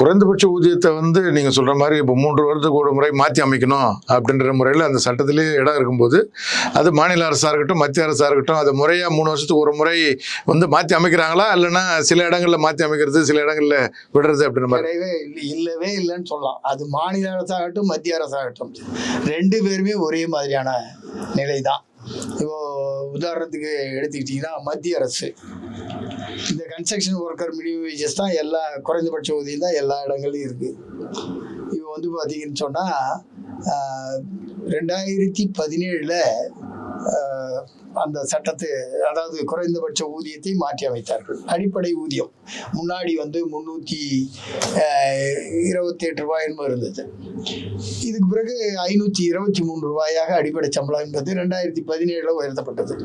குறைந்தபட்ச ஊதியத்தை வந்து நீங்கள் சொல்கிற மாதிரி இப்போ மூன்று வருடத்துக்கு ஒரு முறை மாற்றி அமைக்கணும் அப்படின்ற முறையில் அந்த சட்டத்திலே இடம் இருக்கும்போது அது மாநில அரசாக இருக்கட்டும் மத்திய அரசாக இருக்கட்டும் அது முறையாக மூணு வருஷத்துக்கு ஒரு முறை வந்து மாற்றி அமைக்கிறாங்களா? இல்லைன்னா சில இடங்களில் மாற்றி அமைக்கிறது சில இடங்களில் விடுறது அப்படின்ற மாதிரி? இல்லை இல்லவே இல்லைன்னு சொல்லலாம். அது மாநில அரசாகட்டும் மத்திய அரசாகட்டும். ரெண்டு பேருமே ஒரே மாதிரியான நிலை தான் இப்போ உதாரணத்துக்கு எடுத்துக்கிட்டிங்கன்னா மத்திய அரசு. இந்த கன்ஸ்ட்ரக்ஷன் ஒர்க்கர் மினிமம் வேஜஸ் தான் எல்லா குறைந்தபட்ச ஊதியம் தான் எல்லா இடங்கள்லையும் இருக்குது இப்போ வந்து பார்த்தீங்கன்னு சொன்னால் ரெண்டாயிரத்தி பதினேழில் அந்த சட்டத்தை அதாவது குறைந்தபட்ச ஊதியத்தை மாற்றி அமைத்தார்கள். அடிப்படை ஊதியம். முன்னாடி வந்து முந்நூற்றி இருபத்தி எட்டு ரூபாய் என்பது இருந்தது. இதுக்கு பிறகு ஐநூற்றி இருபத்தி மூணு ரூபாயாக அடிப்படை சம்பளம் என்பது ரெண்டாயிரத்தி பதினேழில் உயர்த்தப்பட்டது.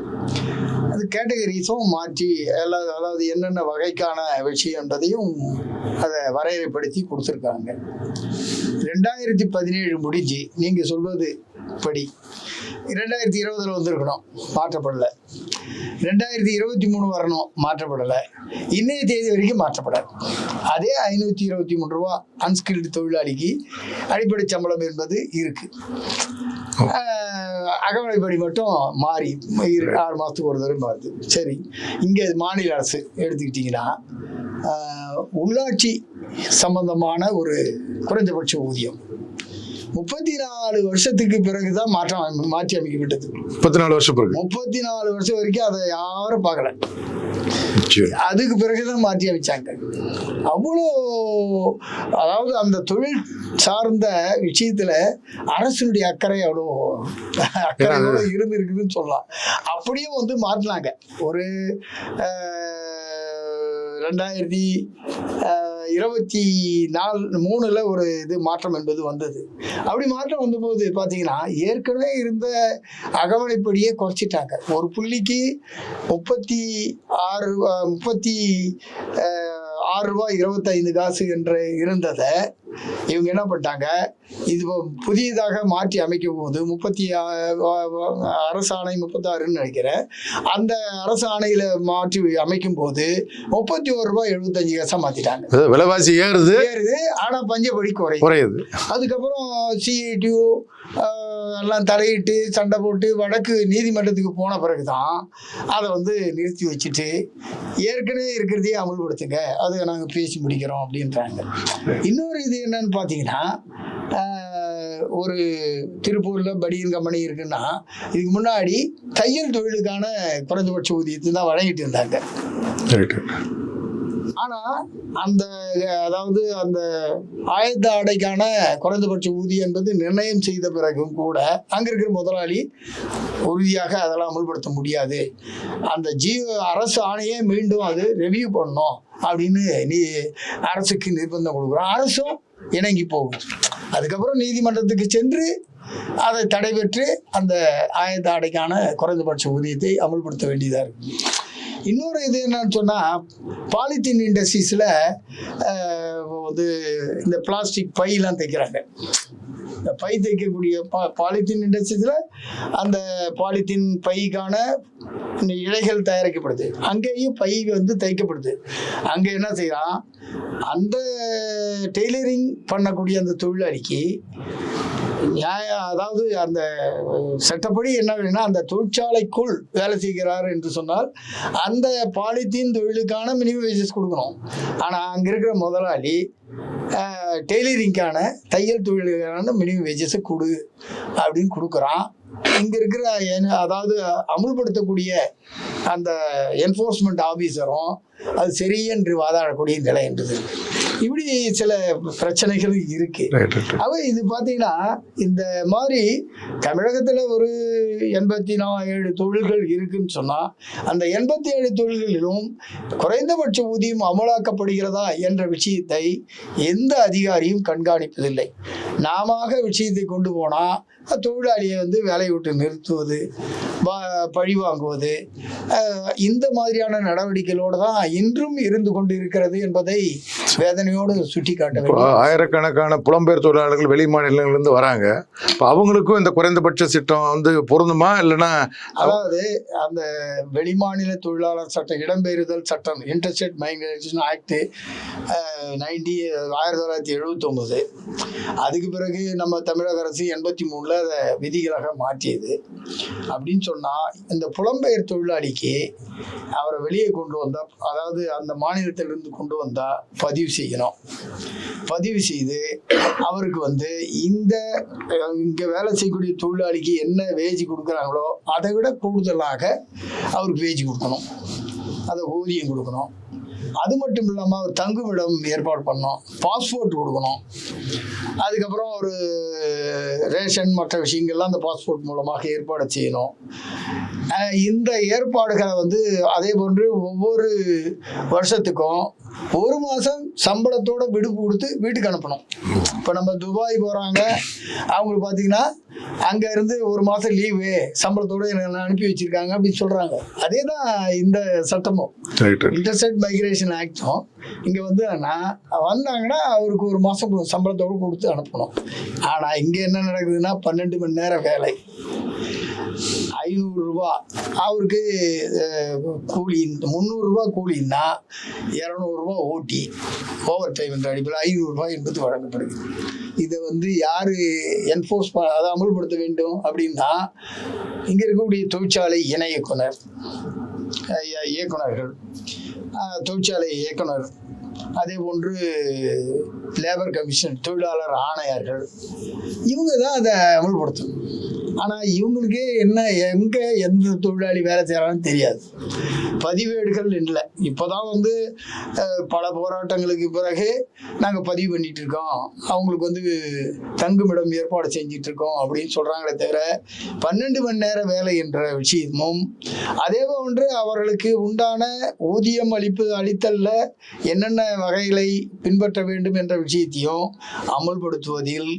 அது கேட்டகரிஸும் மாற்றி எல்லா அதாவது என்னென்ன வகைக்கான விஷயம் என்பதையும் அதை வரையறைப்படுத்தி கொடுத்துருக்காங்க. ரெண்டாயிரத்தி பதினேழு முடிஞ்சு நீங்கள் சொல்வது படி ரெண்டாயிரத்தி இருபதுல வந்திருக்கணும். மாற்றப்படலை. ரெண்டாயிரத்தி இருபத்தி மூணு வரணும். மாற்றப்படலை. இன்னைய தேதி வரைக்கும் மாற்றப்படாது. அதே ஐநூற்றி இருபத்தி மூணு ரூபா அன்ஸ்கில்டு தொழிலாளிக்கு அடிப்படை சம்பளம் என்பது இருக்கு. ஆஹ் அகவிலைப்படி மட்டும் மாறி ஆறு மாதத்துக்கு ஒரு தடவை மாறுது. சரி இங்கே மாநில அரசு எடுத்துக்கிட்டிங்கன்னா உள்ளாட்சி சம்பந்தமான ஒரு குறைந்தபட்ச ஊதியம். முப்பத்தி நாலு வருஷத்துக்கு பிறகுதான் மாற்றம் மாற்றி அமைக்கப்பட்டது. முப்பத்தி நாலு வருஷம் பிறகு? முப்பத்தி நாலு வருஷம் வரைக்கும் அதை யாரும் பார்க்கல. அதுக்கு பிறகுதான் மாற்றி அமைச்சாங்க. அவ்வளோ அதாவது அந்த தொழில் சார்ந்த விஷயத்துல அரசினுடைய அக்கறை அவ்வளோ அக்கறையோட இருந்து இருக்குதுன்னு சொல்லலாம். அப்படியே வந்து மாற்றினாங்க. ஒரு ரெண்டாயிரத்தி இருபத்தி நாலு மூணில் ஒரு இது மாற்றம் என்பது வந்தது. அப்படி மாற்றம் வந்தபோது பார்த்தீங்கன்னா ஏற்கனவே இருந்த அகவணைப்படியே குறைச்சிட்டாங்க. ஒரு புள்ளிக்கு முப்பத்தி ஆறு முப்பத்தி ஆறு ரூபாய் இருபத்தைந்து காசு என்று இருந்ததை இவங்க என்ன பண்ணிட்டாங்க? இது புதியதாக மாற்றி அமைக்கும் போது முப்பத்தி அரசாணை முப்பத்தாறுன்னு நினைக்கிறேன். அந்த அரசாணையில் மாற்றி அமைக்கும் போது முப்பத்தி ஒரு ரூபாய் எழுபத்தஞ்சு காசாக மாற்றிட்டாங்க விலைவாசி ஏறுது. ஏறுது. ஆனால் பஞ்சப்படி குறையும் குறையுது. அதுக்கப்புறம் சிஐடியு எல்லாம் தலையிட்டு சண்டை போட்டு வடக்கு நீதிமன்றத்துக்கு போன பிறகு தான் அதை வந்து நிறுத்தி வச்சுட்டு ஏற்கனவே இருக்கிறதையே அமல்படுத்துங்க. அதை நாங்கள் பேசி முடிக்கிறோம் அப்படின்றாங்க. இன்னொரு இது என்னன்னு பார்த்தீங்கன்னா ஒரு திருப்பூரில் பனியன் கம்பெனி இருக்குன்னா இதுக்கு முன்னாடி தையல் தொழிலுக்கான குறைந்தபட்ச ஊதியத்தை தான் வழங்கிட்டு இருந்தாங்க. ஆனால் அந்த அதாவது அந்த ஆயத்த ஆடைக்கான குறைந்தபட்ச ஊதியம் என்பது நிர்ணயம் செய்த பிறகும் கூட அங்கே இருக்கிற முதலாளி உறுதியாக அதெல்லாம் அமல்படுத்த முடியாது. அந்த ஜீவ அரசு ஆணையே மீண்டும் அது ரெவியூ பண்ணணும் அப்படின்னு நீ அரசுக்கு நிர்பந்தம் கொடுக்குறோம் அரசும் இணங்கி போகும் அதுக்கப்புறம் நீதிமன்றத்துக்கு சென்று அதை தடை பெற்று அந்த ஆயத்த ஆடைக்கான குறைந்தபட்ச ஊதியத்தை அமல்படுத்த வேண்டியதாக இருக்குது இன்னொரு இது என்னன்னு சொன்னால் பாலித்தீன் இண்டஸ்ட்ரீஸில் வந்து இந்த பிளாஸ்டிக் பையெல்லாம் தைக்கிறாங்க. இந்த பை தைக்கக்கூடிய பா பாலித்தீன் இண்டஸ்ட்ரீஸில் அந்த பாலித்தீன் பைக்கான இந்த இழைகள் தயாரிக்கப்படுது. அங்கேயும் பை வந்து தைக்கப்படுது அங்கே என்ன செய்கிறான் அந்த டெய்லரிங் பண்ணக்கூடிய அந்த தொழிலாளிக்கு நியாயம் அதாவது அந்த சட்டப்படி என்ன வேணும்னா அந்த தொழிற்சாலைக்குள் வேலை செய்கிறார் என்று சொன்னால் அந்த பாலித்தீன் தொழிலுக்கான மினிமம் வேஜஸ் கொடுக்கணும். ஆனால் அங்கே இருக்கிற முதலாளி டெய்லரிங்கான தையல் தொழிலுக்கான மினிமம் வேஜஸை கொடு அப்படின்னு கொடுக்குறான். இங்கே இருக்கிற என்- அதாவது அமுல்படுத்தக்கூடிய அந்த என்ஃபோர்ஸ்மெண்ட் ஆஃபீஸரும் அது சரியென்று வாதாடக்கூடிய நிலை என்றது இப்படி சில பிரச்சனைகள் இருக்கு. அவ இது பார்த்தீங்கன்னா இந்த மாதிரி தமிழகத்தில் ஒரு எண்பத்தி நா ஏழு தொழில்கள் இருக்குன்னு சொன்னால் அந்த எண்பத்தி ஏழு தொழில்களிலும் குறைந்தபட்ச ஊதியம் அமலாக்கப்படுகிறதா என்ற விஷயத்தை எந்த அதிகாரியும் கண்காணிப்பதில்லை. நாம விஷயத்தை கொண்டு போனால் தொழிலாளியை வந்து வேலையை விட்டு நிறுத்துவது பழி வாங்குவது இந்த மாதிரியான நடவடிக்கைகளோடு தான் இன்றும் இருந்து கொண்டு இருக்கிறது என்பதை வேதனையோடு சுட்டி காட்ட ஆயிரக்கணக்கான புலம்பெயர் தொழிலாளர்கள் வெளி மாநிலங்கள்லேருந்து வராங்க. இப்போ அவங்களுக்கும் இந்த குறைந்தபட்ச திட்டம் வந்து பொருந்துமா? இல்லைன்னா அதாவது அந்த வெளிமாநில தொழிலாளர் சட்டம் இடம்பெயர்தல் சட்டம் இன்டர்ஸ்டேட் மைக்ரேஷன் ஆக்ட் நைன்டி ஆயிரத்தி தொள்ளாயிரத்தி எழுபத்தொம்போது அதுக்கு பிறகு நம்ம தமிழக அரசு எண்பத்தி மூணில் அதை விதிகளாக மாற்றியது. அப்படின்னு சொன்னால் இந்த புலம்பெயர் தொழிலாளிக்கு அவரை வெளியே கொண்டு வந்தால் அதாவது அந்த மாநிலத்திலிருந்து கொண்டு வந்தால் பதிவு செய்யணும் பதிவு செய்து அவருக்கு வந்து இந்த இங்கே வேலை செய்யக்கூடிய தொழிலாளிக்கு என்ன வேஜ் கொடுக்குறாங்களோ அதை விட கூடுதலாக அவருக்கு வேஜ் கொடுக்கணும். அதை ஊதியம் கொடுக்கணும். அது மட்டும் இல்லாமல் தங்குமிடம் ஏற்பாடு பண்ணோம். பாஸ்போர்ட் கொடுக்கணும். அதுக்கப்புறம் ஒரு ரேஷன் மற்ற விஷயங்கள்லாம் அந்த பாஸ்போர்ட் மூலமாக ஏற்பாடு செய்யணும். இந்த ஏற்பாடுகளை வந்து அதே போன்று ஒவ்வொரு வருஷத்துக்கும் ஒரு மாதம் சம்பளத்தோட விடுப்பு கொடுத்து வீட்டுக்கு அனுப்பணும். இப்போ நம்ம துபாய் போகிறாங்க அவங்களுக்கு பார்த்தீங்கன்னா அங்கே இருந்து ஒரு மாதம் லீவு சம்பளத்தோட என்னை அனுப்பி வச்சிருக்காங்க அப்படின்னு சொல்கிறாங்க அதே தான் இந்த சட்டமும். இன்டர்ஸ்டேட் மைக்ரேஷன் ஆக்டும் இங்கே வந்து நான் வந்தாங்கன்னா அவருக்கு ஒரு மாதம் சம்பளத்தோடு கொடுத்து அனுப்பணும். ஆனால் இங்கே என்ன நடக்குதுன்னா பன்னெண்டு மணி நேரம் வேலை. ஐநூறுரூவா அவருக்கு கூலி கூலி முந்நூறுரூவா கூலின்னா இரநூறுபா ஓட்டி ஓவர் டைம் என்ற அடிப்பில் ஐநூறுரூவா என்பது வழங்கப்படுது இதை வந்து யார் என்ஃபோர்ஸ் அதை அமல்படுத்த வேண்டும் அப்படின்னா இங்கே இருக்கக்கூடிய தொழிற்சாலை இணை இயக்குனர் இயக்குனர்கள் தொழிற்சாலை இயக்குனர் அதே போன்று லேபர் கமிஷன் தொழிலாளர் ஆணையர்கள் இவங்க தான் அதை அமல்படுத்தணும். ஆனால் இவங்களுக்கே என்ன எங்கே எந்த தொழிலாளி வேலை செய்கிறான்னு தெரியாது. பதிவேடுகள் இல்லை. இப்போ தான் வந்து பல போராட்டங்களுக்கு பிறகு நாங்கள் பதிவு பண்ணிட்டு இருக்கோம். அவங்களுக்கு வந்து தங்குமிடம் ஏற்பாடு செஞ்சிட்டு இருக்கோம் அப்படின்னு சொல்கிறாங்களே தவிர பன்னெண்டு மணி நேர வேலை என்ற விஷயமும் அதே போன்று அவர்களுக்கு உண்டான ஊதியம் அளிப்பு அளித்தல்ல என்னென்ன வகைகளை பின்பற்ற வேண்டும் என்ற விஷயத்தையும் அமல்படுத்துவதில்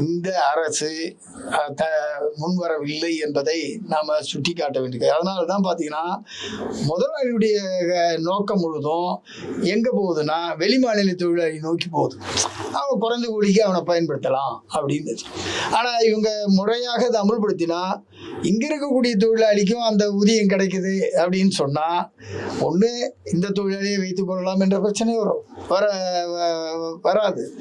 இந்த அரசு த முன்வரவில்லை என்பதை நாம் சுட்டி காட்ட வேண்டியது அதனால தான் பார்த்தீங்கன்னா முதலாளியுடைய நோக்கம் முழுதும் எங்கே போகுதுன்னா வெளிமாநில தொழிலாளி நோக்கி போகுது. அவன் குறைந்த கூலிக்கு அவனை பயன்படுத்தலாம் அப்படின்னு. ஆனால் இவங்க முறையாக அதை அமல்படுத்தினா இங்கே இருக்கக்கூடிய தொழிலாளிக்கும் அந்த ஊதியம் கிடைக்குது அப்படின்னு சொன்னால் ஒன்று இந்த தொழிலாளியை வைத்துக் கொள்ளலாம் என்ற பிரச்சனை வரும். வர வ- வராது.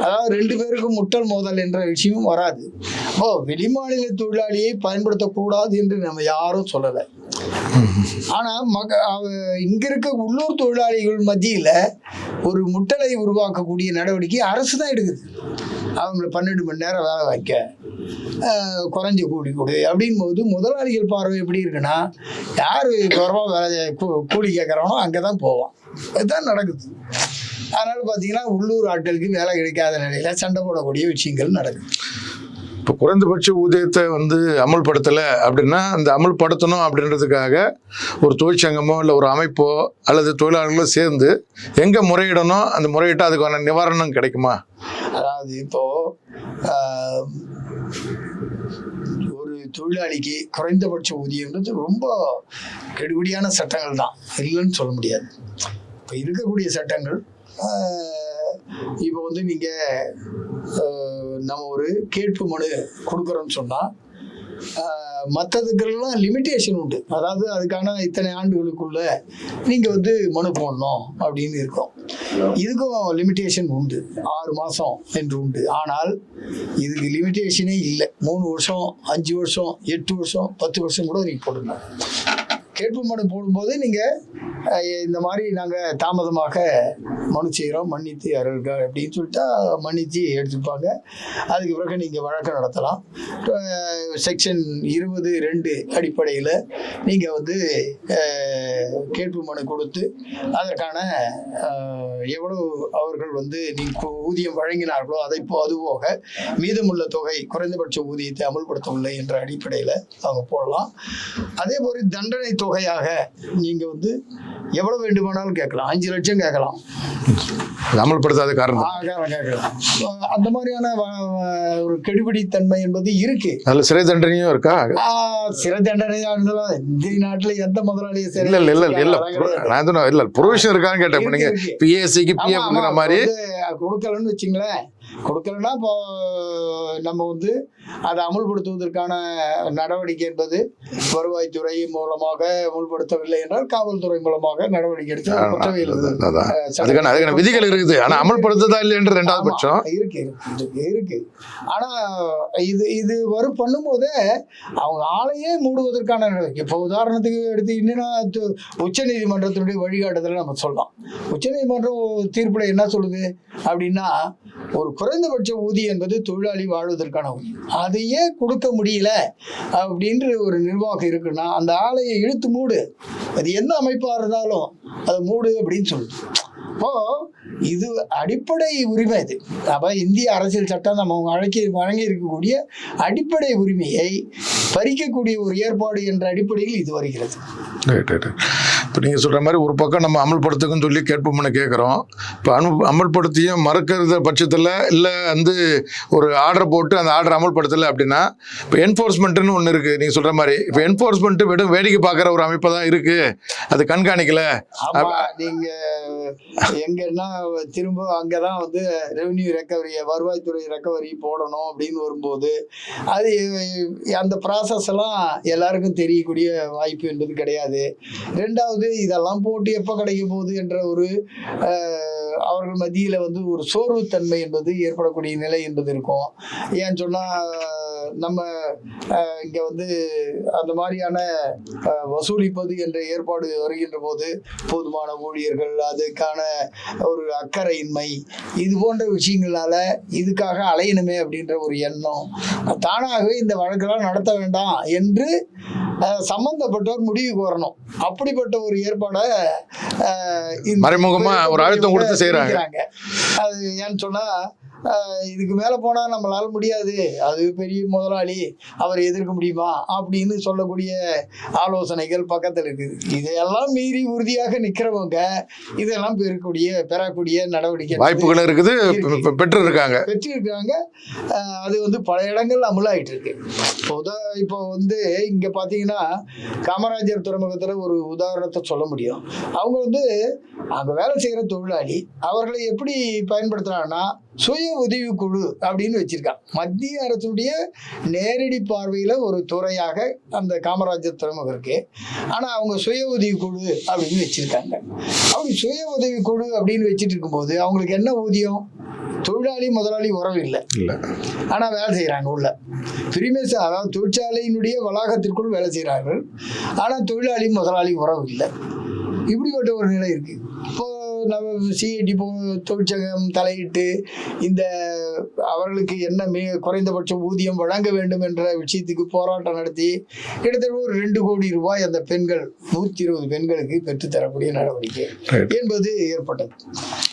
அதாவது ரெண்டு பேருக்கும் முட்டல் மோதல் என்ற விஷயமும் வராது. ஓ வெளிமாநில தொழிலாளியை பயன்படுத்தக்கூடாது என்று நம்ம யாரும் சொல்லலை. ஆனால் மக அவ- இங்க இருக்க உள்ளூர் தொழிலாளிகள் மத்தியில் ஒரு முட்டலை உருவாக்கக்கூடிய நடவடிக்கை அரசு தான் எடுக்குது. அவங்கள பன்னெண்டு மணி நேரம் வேலை வைக்க குறைஞ்ச கூலி கொடு அப்படின் போது முதலாளிகள் பார்வை எப்படி இருக்குன்னா யார் குறவாக வேலை கூ- கூலி கேட்குறானோ அங்கே தான் போவான். இதுதான் நடக்குது. அதனால் பார்த்தீங்கன்னா உள்ளூர் ஆட்களுக்கு வேலை கிடைக்காத நிலையில் சண்டை போடக்கூடிய விஷயங்கள் நடக்குது. இப்போ குறைந்தபட்ச ஊதியத்தை வந்து அமல்படுத்தலை அப்படின்னா அந்த அமல்படுத்தணும் அப்படின்றதுக்காக ஒரு தொழிற்சங்கமோ இல்லை ஒரு அமைப்போ அல்லது தொழிலாளர்களோ சேர்ந்து எங்கே முறையிடணும் அந்த முறையிட்டால் அதுக்கான நிவாரணம் கிடைக்குமா? அதாவது இப்போது ஒரு தொழிலாளிக்கு குறைந்தபட்ச ஊதியம்ன்றது ரொம்ப கெடுபடியான சட்டங்கள் தான் இல்லைன்னு சொல்ல முடியாது. இப்போ இருக்கக்கூடிய சட்டங்கள் இப்போ வந்து நீங்கள் நம்ம ஒரு கேட்பு மனு கொடுக்குறோன்னு சொன்னால் மற்றதுக்கெல்லாம் லிமிட்டேஷன் உண்டு. அதாவது அதுக்கான இத்தனை ஆண்டுகளுக்குள்ள நீங்கள் வந்து மனு போடணும் அப்படின்னு இருக்கும். இதுக்கும் லிமிட்டேஷன் உண்டு. ஆறு மாதம் என்று உண்டு. ஆனால் இதுக்கு லிமிட்டேஷனே இல்லை. மூணு வருஷம் அஞ்சு வருஷம் எட்டு வருஷம் பத்து வருஷம் கூட நீங்கள் போடணும் கேட்பு மனு போடும்போது நீங்கள் இந்த மாதிரி நாங்கள் தாமதமாக மனு செய்கிறோம் மன்னித்து அருள்க அப்படின்னு சொல்லிட்டா மன்னித்து எடுத்துப்பாங்க. அதுக்கு பிறகு நீங்கள் வழக்கு நடத்தலாம். செக்ஷன் இருபது ரெண்டு அடிப்படையில் நீங்கள் வந்து கேட்பு மனு கொடுத்து அதற்கான எவ்வளோ எவ்வளவு அவர்கள் வந்து நீங்கள் ஊதியம் வழங்கினார்களோ அதை போ அது போக மீதமுள்ள தொகை குறைந்தபட்ச ஊதியத்தை அமல்படுத்தவில்லை என்ற அடிப்படையில் அவங்க போடலாம். அதே மாதிரி தண்டனை தொகையாக நீங்கள் வந்து எவ்வளோ வேண்டுமானாலும் கேட்கலாம். அஞ்சு லட்சம் கேட்கலாம். அமல்படுத்தாத காரணம். கேட்கலாம், அந்த மாதிரியான ஒரு கெடுபிடித்தன்மை என்பது இருக்கு. அதுல சிறை தண்டனையும் இருக்கா? சிறை தண்டனை இருந்தாலும் இந்திய நாட்டுல எந்த முதலாளியும் சிறை இல்ல இல்ல இல்ல. நான் இல்ல ப்ரொவிஷன் இருக்கான்னு கேட்டேன். இப்ப நீங்க இருக்கு, இருக்கு. பிஎஸ்சிக்கு பிஎஃப் மாதிரி கொடுக்கலன்னு வச்சுங்களேன். கொடுக்கலன்னா இப்போ நம்ம வந்து அதை அமுல்படுத்துவதற்கான நடவடிக்கை என்பது வருவாய்த்துறை மூலமாக அமுல்படுத்தவில்லை என்றால் காவல்துறை மூலமாக நடவடிக்கை எடுத்து அதுக்கான அதுக்கான விதிகள் இருக்குது. ஆனா அமல்படுத்துதா இல்லைன்ற ரெண்டாவது ஆமா, பட்சம். இருக்கு இருக்கு, இருக்கு. இருக்கு ஆனா இது இது வரும் பண்ணும்போதே அவங்க ஆளையே மூடுவதற்கான நடவடிக்கை. இப்போ உதாரணத்துக்கு எடுத்தீங்கன்னா உச்ச நீதிமன்றத்தினுடைய வழிகாட்டுதலை நம்ம சொல்லலாம். உச்ச நீதிமன்றம் தீர்ப்புல என்ன சொல்லுது அப்படின்னா ஒரு குறைந்தபட்ச ஊதியம் என்பது தொழிலாளி வாழ்வதற்கான ஊதியம் அதையே கொடுக்க முடியல அப்படின்ற ஒரு நிர்வாகம் இருக்குன்னா அந்த ஆலையை இழுத்து மூடு. அது எந்த அமைப்பாக இருந்தாலும் அதை மூடு அப்படின்னு சொல்லுது அப்போ இது அடிப்படை உரிமை இது அப்போ இந்திய அரசியல் சட்டம் நம்ம வழங்கி வழங்கி இருக்கக்கூடிய அடிப்படை உரிமையை பறிக்கக்கூடிய ஒரு ஏற்பாடு என்ற அடிப்படையில் இது வருகிறது. இப்போ நீங்கள் சொல்கிற மாதிரி ஒரு பக்கம் நம்ம அமல்படுத்துக்குன்னு சொல்லி கேட்போம்னு கேட்குறோம் இப்போ அனு அமல்படுத்தியும் மறுக்கிறது பட்சத்தில் இல்லை வந்து ஒரு ஆர்டர் போட்டு அந்த ஆர்டர் அமல்படுத்தலை அப்படின்னா இப்போ என்ஃபோர்ஸ்மெண்ட்டுன்னு ஒன்று இருக்குது நீங்கள் சொல்கிற மாதிரி இப்போ என்ஃபோர்ஸ்மெண்ட்டு வெறும் வேடிக்கை பார்க்குற ஒரு அமைப்பு தான் இருக்குது அது கண்காணிக்கல. ஆமா நீங்க எங்கன்னா திரும்ப அங்கதான் வந்து ரெவென்யூ ரெக்கவரி வருவாய்த்துறை ரெக்கவரி போடணும் அப்படின்னு வரும்போது அது அந்த ப்ராசஸ் எல்லாம் எல்லாருக்கும் தெரியக்கூடிய வாய்ப்பு என்பது கிடையாது. ரெண்டாவது இதெல்லாம் போட்டு எப்போ கிடைக்க போகுது என்ற ஒரு அவர்கள் மத்தியில் வந்து ஒரு சோர்வுத்தன்மை என்பது ஏற்படக்கூடிய நிலை என்பது இருக்கும். ஏன்னு சொன்னால் நம்ம இங்கே வந்து அந்த மாதிரியான வசூலிப்பது என்ற ஏற்பாடு வருகின்ற போது போதுமான ஊழியர்கள் அதுக்கான ஒரு அக்கறையின்மை இது போன்ற விஷயங்களால இதுக்காக அலையணுமே அப்படின்ற ஒரு எண்ணம் தானாகவே இந்த வழக்கெல்லாம் நடத்த வேண்டாம் என்று சம்பந்தப்பட்டவர் முடிவுக்கு வரணும் அப்படிப்பட்ட ஒரு ஏற்பாடை மறைமுகமா ஒரு அழுத்தம் கொடுத்து. செய்றாங்க. அது ஏன்னு சொன்னா இதுக்கு மேல போனா நம்மளால முடியாது. அது பெரிய முதலாளி அவர் எதிர்க்க முடியுமா? அப்படின்னு சொல்லக்கூடிய ஆலோசனைகள் பக்கத்தில் இருக்குது. இதையெல்லாம் மீறி உறுதியாக நிக்கிறவங்க இதெல்லாம் பெறக்கூடிய பெறக்கூடிய நடவடிக்கை வாய்ப்புகள் இருக்குது பெற்று இருக்காங்க அது வந்து பல இடங்கள் அமலாயிட்டு இருக்கு உதா இப்போ வந்து இங்க பாத்தீங்கன்னா காமராஜர் துறைமுகத்துல ஒரு உதாரணத்தை சொல்ல முடியும். அவங்க வந்து அங்க வேலை செய்யற தொழிலாளி அவர்களை எப்படி பயன்படுத்துறாங்கன்னா சுய உதவி குழு அப்படின்னு வச்சிருக்காங்க. மத்திய அரசுடைய நேரடி பார்வையில ஒரு துறையாக அந்த காமராஜர் துறைமுகம் இருக்கு. ஆனா அவங்க சுய உதவி குழு அப்படின்னு வச்சிருக்காங்க. அப்படி சுய உதவி குழு அப்படின்னு வச்சிட்டு இருக்கும்போது அவங்களுக்கு என்ன ஊதியம்? தொழிலாளி முதலாளி உறவு இல்லை. இல்லை. ஆனா வேலை செய்றாங்க உள்ள. பிரிமேஸ் அதாவது தொழிற்சாலையினுடைய வளாகத்திற்குள் வேலை செய்கிறார்கள் ஆனா தொழிலாளி முதலாளி உறவு இல்லை. இப்படிப்பட்ட ஒரு நிலை இருக்கு. இப்போ நம்ம சிஐடி போ தொழிற்சங்கம் தலையிட்டு இந்த அவர்களுக்கு என்ன மிக குறைந்தபட்ச ஊதியம் வழங்க வேண்டும் என்ற விஷயத்துக்கு போராட்டம் நடத்தி கிட்டத்தட்ட ஒரு ரெண்டு கோடி ரூபாய் அந்த பெண்கள் நூற்றி இருபது பெண்களுக்கு பெற்றுத்தரக்கூடிய நடவடிக்கை. என்பது ஏற்பட்டது.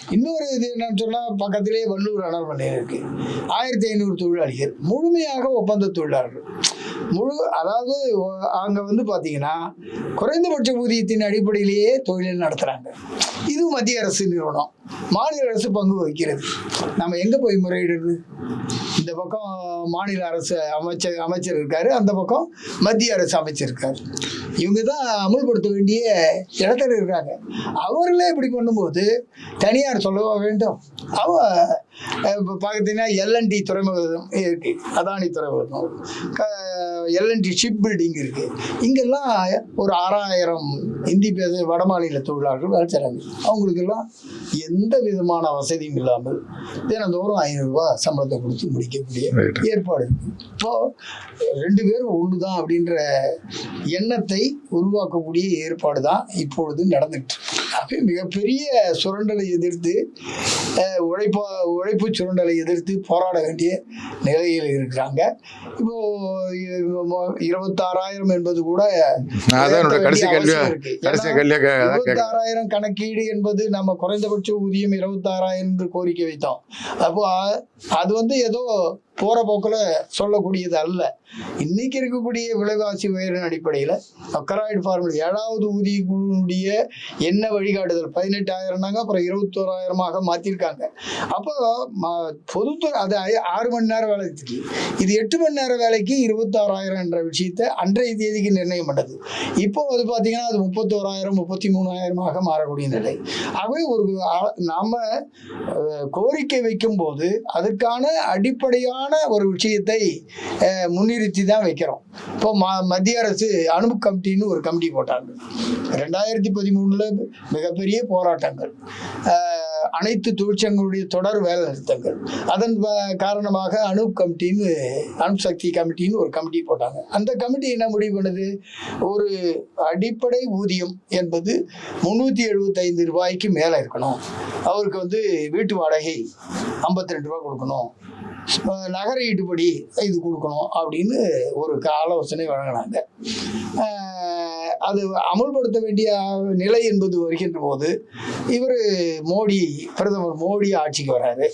இன்னொரு இது என்னன்னு சொன்னா பக்கத்திலே வள்ளூர் அனல் நிலையம் இருக்கு. ஆயிரத்தி ஐநூறு தொழிலாளிகள் முழுமையாக ஒப்பந்த தொழிலாளர்கள். முழு அதாவது அங்கே வந்து பார்த்தீங்கன்னா குறைந்தபட்ச ஊதியத்தின் அடிப்படையிலேயே தொழில் நடத்துகிறாங்க இது மத்திய அரசு நிறுவனம். மாநில அரசு பங்கு வகிக்கிறது. நம்ம எங்கே போய் முறையிடுறது? இந்த பக்கம் மாநில அரசு அமைச்சர் அமைச்சர் இருக்காரு அந்த பக்கம் மத்திய அரசு அமைச்சர் இருக்காரு. இவங்க தான் அமல்படுத்த வேண்டிய இடத்துல இருக்காங்க. அவர்களே இப்படி பண்ணும்போது தனியார் சொல்லவா வேண்டும்? அவ இப்போ பார்த்தீங்கன்னா எல்என்டி துறைமுகம் இருக்கு. அதானி துறைமுகம். எல்என்டி ஷிப் பில்டிங் இருக்கு இங்கெல்லாம் ஒரு ஆறாயிரம் இந்தி பேச வடமாநில தொழிலாளர்கள் வேலை செய்கிறாங்க அவங்களுக்கெல்லாம் எந்த விதமான வசதியும் இல்லாமல் தினந்தோறும் ஐநூறுரூவா சம்பளத்தை கொடுத்து முடிக்கக்கூடிய. ஏற்பாடு இருக்கு இப்போ ரெண்டு பேரும் ஒன்று தான் அப்படின்ற எண்ணத்தை உருவாக்கக்கூடிய ஏற்பாடு தான் இப்பொழுது நடந்துட்டு. ஆகவே மிகப்பெரிய சுரண்டலை எதிர்த்து உழைப்பா உழைப்பு சுரண்டலை எதிர்த்து போராட வேண்டிய நிலையில் இருக்கிறாங்க இப்போ இ- இருபத்தாறாயிரம் என்பது கூட கடைசி இருபத்தாறாயிரம் கணக்கீடு என்பது நம்ம குறைந்தபட்ச ஊதியம் இருபத்தாறாயிரம் என்று கோரிக்கை வைத்தோம். அப்போ அது வந்து ஏதோ போகிற போக்கில் சொல்லக்கூடியது அல்ல. இன்னைக்கு இருக்கக்கூடிய விலைவாசி உயரின் அடிப்படையில் அக்கராய்டு ஃபார்முலா ஏழாவது ஊதிய குழுவினுடைய என்ன வழிகாட்டுதல்? பதினெட்டாயிரம்னாங்க அப்புறம் இருபத்தோராயிரமாக மாற்றிருக்காங்க அப்போ ம- பொதுத்துறை அது ஆறு மணி நேரம் வேலைக்கு இது எட்டு மணி நேரம் வேலைக்கு இருபத்தாறாயிரம் என்ற விஷயத்தை அன்றைய தேதிக்கு நிர்ணயம் பண்ணது இப்போ அது பார்த்தீங்கன்னா அது முப்பத்தோராயிரம் முப்பத்தி மூணாயிரமாக மாறக்கூடிய நிலை. ஆகவே ஒரு நாம் நாம அஹ், கோரிக்கை வைக்கும்போது அதற்கான அடிப்படையான ஒரு விஷயத்தை முன்னிறுத்தி தான் வைக்கிறோம். இப்போ ம மத்திய அரசு அணு கமிட்டின்னு ஒரு கமிட்டி போட்டாங்க. ரெண்டாயிரத்தி பதிமூணில் மிகப்பெரிய போராட்டங்கள். அனைத்து தொழிற்சங்களுடைய தொடர் வேலை நிறுத்தங்கள். அதன் காரணமாக அணு கமிட்டின்னு அணு சக்தி கமிட்டின்னு ஒரு கமிட்டி போட்டாங்க. அந்த கமிட்டி என்ன முடிவு பண்ணுது? ஒரு அடிப்படை ஊதியம் என்பது முந்நூற்றி எழுபத்தைந்து ரூபாய்க்கு மேலே இருக்கணும். அவருக்கு வந்து வீட்டு வாடகை ஐம்பத்தி ரெண்டு ரூபா கொடுக்கணும். நகர ஈட்டுப்படி இது கொடுக்கணும் அப்படின்னு ஒரு ஆலோசனை வழங்கினாங்க. அது அமுல்படுத்த வேண்டிய நிலை என்பது வருகின்ற போது இவர் மோடி பிரதமர் மோடி ஆட்சிக்கு வராரு.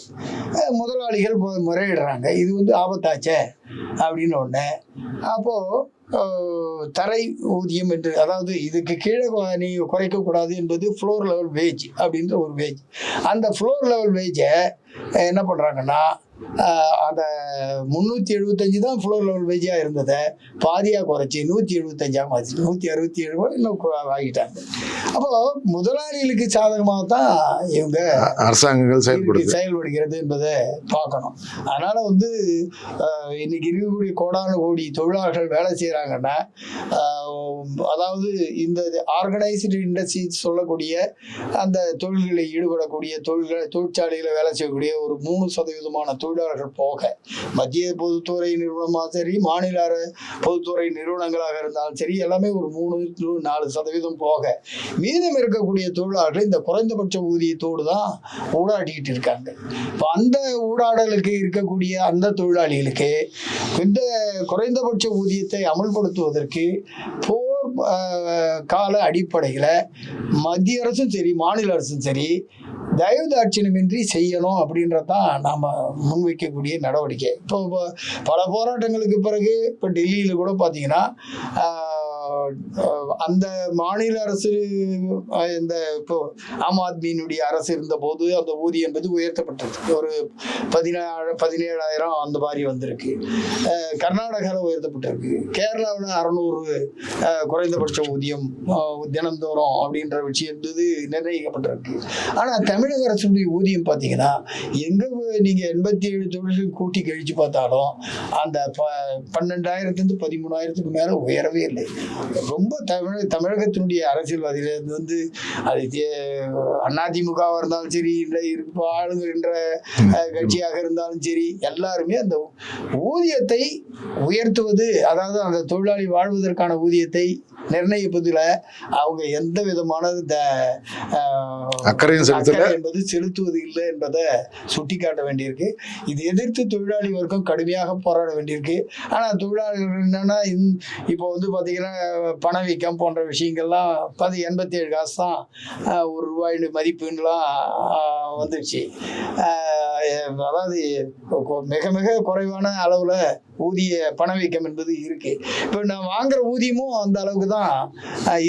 முதலாளிகள் முறையிடுறாங்க. இது வந்து ஆபத்தாச்சே அப்படின்னு ஒன்று அப்போது தரை ஊதியம் என்று அதாவது இதுக்கு கீழே நீ குறைக்கக்கூடாது என்பது ஃப்ளோர் லெவல் வேஜ் அப்படின்ற ஒரு வேஜ் அந்த ஃப்ளோர் லெவல் வேஜை என்ன பண்ணுறாங்கன்னா அந்த முந்நூற்றி எழுபத்தஞ்சு தான் ஃப்ளோர் லெவல் வேஜாக இருந்ததை பாதியாக குறைச்சி நூற்றி எழுபத்தஞ்சாக மாற்றி நூற்றி அறுபத்தி ஏழு ரூபாய் இன்னும் ஆகிட்டாங்க அப்போ முதலாளிகளுக்கு சாதகமாக தான் இவங்க அரசாங்கங்கள் செயல்படுது. செயல்படுகிறது என்பதை பார்க்கணும். அதனால வந்து இன்னைக்கு இருக்கக்கூடிய கோடான கோடி தொழிலாளர்கள் வேலை செய்கிறாங்கன்னா அதாவது இந்த ஆர்கனைஸ்டு இண்டஸ்ட்ரி சொல்லக்கூடிய அந்த தொழில்களில் ஈடுபடக்கூடிய தொழில்கள் தொழிற்சாலைகளை வேலை செய்யக்கூடிய ஒரு மூணு சதவீதமான தொழிலாளர்கள் போக மத்திய பொதுத்துறை நிறுவனமாக சரி மாநில பொதுத்துறை நிறுவனங்களாக இருந்தாலும் சரி எல்லாமே ஒரு மூணு நாலு சதவீதம் போக மீதம் இருக்கக்கூடிய தொழிலாளர்கள் இந்த குறைந்தபட்ச ஊதியத்தோடு தான் ஊடாடிக்கிட்டு இருக்காங்க. இப்போ அந்த ஊடாடலுக்கு இருக்கக்கூடிய அந்த தொழிலாளிகளுக்கு இந்த குறைந்தபட்ச ஊதியத்தை அமல்படுத்துவதற்கு போர் கால அடிப்படையில் மத்திய அரசும் சரி மாநில அரசும் சரி தயவு தாட்சியமின்றி செய்யணும் அப்படின்றதான் நாம் முன்வைக்கக்கூடிய நடவடிக்கை. இப்போ பல போராட்டங்களுக்கு பிறகு இப்போ டெல்லியில் கூட பார்த்தீங்கன்னா அந்த மாநில அரசு இந்த இப்போ ஆம் ஆத்மியினுடைய அரசு இருந்தபோது அந்த ஊதியம் என்பது உயர்த்தப்பட்டது. ஒரு பதினேழு பதினேழாயிரம் அந்த மாதிரி வந்திருக்கு கர்நாடகாவில் உயர்த்தப்பட்டிருக்கு. கேரளாவில் அறநூறு குறைந்தபட்ச ஊதியம் தினந்தோறும் அப்படின்ற விஷயம் என்பது நிர்ணயிக்கப்பட்டிருக்கு. ஆனால் தமிழக அரசுடைய ஊதியம் பார்த்தீங்கன்னா எங்கே நீங்கள் எண்பத்தி ஏழு தொழில்கள் கூட்டி கழித்து பார்த்தாலும் அந்த ப பன்னெண்டாயிரத்துலேருந்து பதிமூணாயிரத்துக்கு மேலே உயரவே இல்லை. ரொம்ப தமிழ் தமிழகத்தினுடைய அரசியல்வாதிகள் வந்து அது அதிமுகவாக இருந்தாலும் சரி இல்லை இப்போ ஆளுகின்ற கட்சியாக இருந்தாலும் சரி எல்லாருமே அந்த ஊதியத்தை உயர்த்துவது அதாவது அந்த தொழிலாளி வாழ்வதற்கான ஊதியத்தை நிர்ணயிப்பதில் அவங்க எந்த விதமான அக்கறையும் செலுத்தல? என்பது செலுத்துவது இல்லை என்பதை சுட்டிக்காட்ட வேண்டியிருக்கு. இது எதிர்த்து தொழிலாளி வர்க்கம் கடுமையாக போராட வேண்டியிருக்கு. ஆனால் தொழிலாளர்கள் என்னன்னா இப்போ வந்து பார்த்தீங்கன்னா பணவீக்கம் போன்ற விஷயங்கள்லாம் பதி எண்பத்தி ஏழு காசு தான் ஒரு ரூபாய் மதிப்புன்னெலாம் ஆஹ், வந்துடுச்சு அதாவது மிக மிக குறைவான அளவில் ஊதிய பணவீக்கம் என்பது இருக்கு. இப்போ நான் வாங்குற ஊதியமும் அந்த அளவுக்கு தான்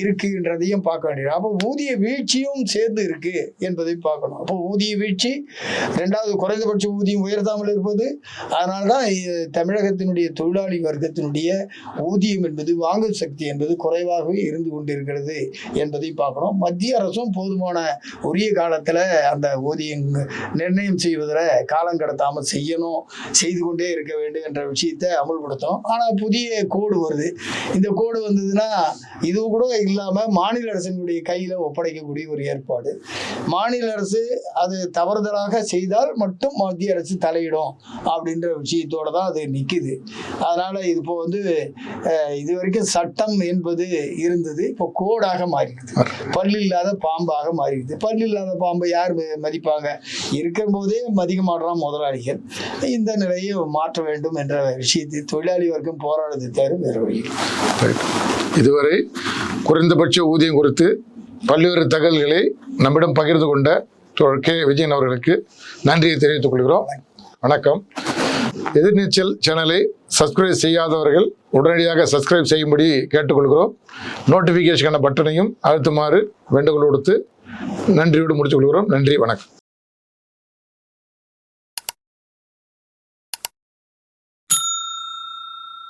இருக்குன்றதையும் பார்க்க வேண்டியது. அப்போ ஊதிய வீழ்ச்சியும் சேர்ந்து இருக்கு என்பதை பார்க்கணும். அப்போ ஊதிய வீழ்ச்சி ரெண்டாவது குறைந்தபட்ச ஊதியம் உயர்த்தாமல் இருப்பது அதனால தான் தமிழகத்தினுடைய தொழிலாளி வர்க்கத்தினுடைய ஊதியம் என்பது வாங்கும் சக்தி என்பது குறைவாகவே இருந்து கொண்டிருக்கிறது என்பதை பார்க்கணும். மத்திய அரசும் போதுமான உரிய காலத்தில் அந்த ஊதியம் நிர்ணயம் செய்வதில் காலம் கடத்தாமல் செய்யணும் செய்து கொண்டே இருக்க வேண்டும் என்ற விஷயத்தை அமல்படுத்தும் ஆனால் புதிய கோடு வருது. இந்த கோடு வந்ததுன்னா இது கூட இல்லாமல் மாநில அரசினுடைய கையில் ஒப்படைக்கக்கூடிய ஒரு ஏற்பாடு. மாநில அரசு அது தவறுதலாக செய்தால் மட்டும் மத்திய அரசு தலையிடும் அப்படின்ற விஷயத்தோடு தான் அது நிற்குது அதனால் இது இப்போ வந்து இது வரைக்கும் சட்டம் என்பது இருந்தது. இப்போ கோடாக மாறிடுது. பல்லு இல்லாத பாம்பாக மாறிடுது. பல்லு இல்லாத பாம்பை யார் மதிப்பாங்க? இருக்கும்போதே மதிக்க மாட்டான் முதலாளிகள். இந்த நிலையை மாற்ற வேண்டும் என்ற விஷயத்தை தொழிலாளி வர்க்கம் போராடுறது தவிர வேறு வழி இதுவரை குறைந்தபட்ச ஊதியம் குறித்து பல்வேறு தகவல்களை நம்மிடம் பகிர்ந்து கொண்ட கே. விஜயன் அவர்களுக்கு நன்றியை தெரிவித்துக் கொள்கிறோம். வணக்கம். எதிர்நீச்சல் சேனலை சப்ஸ்கிரைப் செய்யாதவர்கள் உடனடியாக சப்ஸ்கிரைப் செய்யும்படி கேட்டுக்கொள்கிறோம். நோட்டிஃபிகேஷனுக்கான பட்டனையும் அழுத்துமாறு வேண்டுகோள் கொடுத்து நன்றியோடு முடித்துக் கொள்கிறோம். நன்றி வணக்கம்.